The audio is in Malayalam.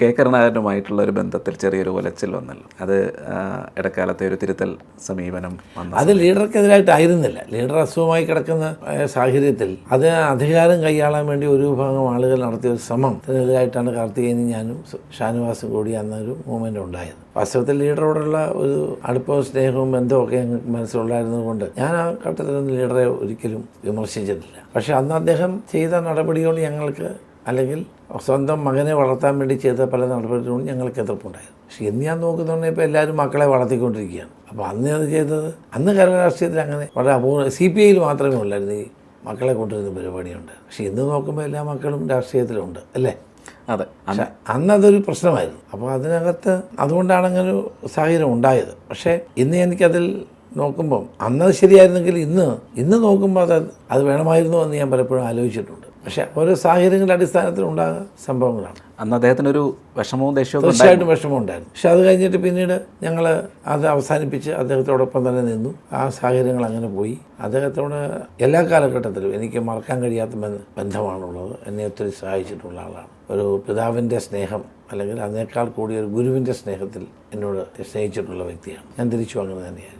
കെ. കരുണാകരനുമായിട്ടുള്ള ഒരു ബന്ധത്തിൽ ചെറിയൊരു ഉലച്ചിൽ വന്നല്ലോ. അത് ഇടക്കാലത്തെ ഒരു തിരുത്തൽ സമീപനം വന്നു അത് ലീഡർക്കെതിരായിട്ടായിരുന്നില്ല. ലീഡർ അസുഖമായി കിടക്കുന്ന സാഹചര്യത്തിൽ അത് അധികാരം കൈയാളാൻ വേണ്ടി ഒരു വിഭാഗം ആളുകൾ നടത്തിയ ഒരു ശ്രമം. അതിനെതിരായിട്ടാണ് കാർത്തികേയനും ഞാനും ഷാനവാസും കൂടി അന്നൊരു മൂവ്മെന്റ് ഉണ്ടായത്. വാസ്തവത്തിൽ ലീഡറോടുള്ള ഒരു അടുപ്പവും സ്നേഹവും ബന്ധമൊക്കെ ഞങ്ങൾക്ക് മനസ്സിലുണ്ടായിരുന്നതുകൊണ്ട് ഞാൻ ആ ഘട്ടത്തിലൊന്നും ലീഡറെ ഒരിക്കലും വിമർശിച്ചിട്ടില്ല. പക്ഷേ അന്ന് അദ്ദേഹം ചെയ്ത നടപടിയോട് ഞങ്ങൾക്ക് അല്ലെങ്കിൽ സ്വന്തം മകനെ വളർത്താൻ വേണ്ടി ചെയ്ത പല നടപടികളും ഞങ്ങൾക്ക് എതിർപ്പുണ്ടായിരുന്നു. പക്ഷേ ഇന്ന് ഞാൻ നോക്കുന്നുണ്ടെങ്കിൽ ഇപ്പോൾ എല്ലാവരും മക്കളെ വളർത്തിക്കൊണ്ടിരിക്കുകയാണ്. അപ്പോൾ അന്ന് അത് ചെയ്തത് അന്ന് കേരള രാഷ്ട്രീയത്തിൽ അങ്ങനെ വളരെ അപൂർവ സി പി ഐയിൽ മാത്രമേ ഉള്ളായിരുന്നു ഈ മക്കളെ കൊണ്ടുവരുന്ന പരിപാടിയുണ്ട്. പക്ഷേ ഇന്ന് നോക്കുമ്പോൾ എല്ലാ മക്കളും രാഷ്ട്രീയത്തിലുണ്ട് അല്ലേ? അതെ. പക്ഷെ അന്ന് അതൊരു പ്രശ്നമായിരുന്നു. അപ്പോൾ അതിനകത്ത് അതുകൊണ്ടാണ് അങ്ങനെ ഒരു സാഹചര്യം ഉണ്ടായത്. പക്ഷേ ഇന്ന് എനിക്കതിൽ നോക്കുമ്പം അന്നത് ശരിയായിരുന്നെങ്കിൽ ഇന്ന് ഇന്ന് നോക്കുമ്പോൾ അത് അത് വേണമായിരുന്നു എന്ന് ഞാൻ പലപ്പോഴും ആലോചിച്ചിട്ടുണ്ട്. പക്ഷേ ഓരോ സാഹചര്യങ്ങളുടെ അടിസ്ഥാനത്തിൽ ഉണ്ടാകുന്ന സംഭവങ്ങളാണ്. അന്ന് അദ്ദേഹത്തിന് അദ്ദേഹത്തിനൊരു വിഷമവും ദേഷ്യവും തീർച്ചയായിട്ടും വിഷമം ഉണ്ടായിരുന്നു പക്ഷെ അത് കഴിഞ്ഞിട്ട് പിന്നീട് ഞങ്ങൾ അത് അവസാനിപ്പിച്ച് അദ്ദേഹത്തോടൊപ്പം തന്നെ നിന്നു. ആ സാഹചര്യങ്ങൾ അങ്ങനെ പോയി. അദ്ദേഹത്തോട് എല്ലാ കാലഘട്ടത്തിലും എനിക്ക് മറക്കാൻ കഴിയാത്ത ബന്ധമാണുള്ളത്. എന്നെ ഒത്തിരി സഹായിച്ചിട്ടുള്ള ആളാണ്. ഒരു പിതാവിന്റെ സ്നേഹം അല്ലെങ്കിൽ അതിനേക്കാൾ കൂടി ഒരു ഗുരുവിന്റെ സ്നേഹത്തിൽ എന്നോട് സ്നേഹിച്ചിട്ടുള്ള വ്യക്തിയാണ്. ഞാൻ തിരിച്ചു അങ്ങനെ തന്നെയായിരുന്നു.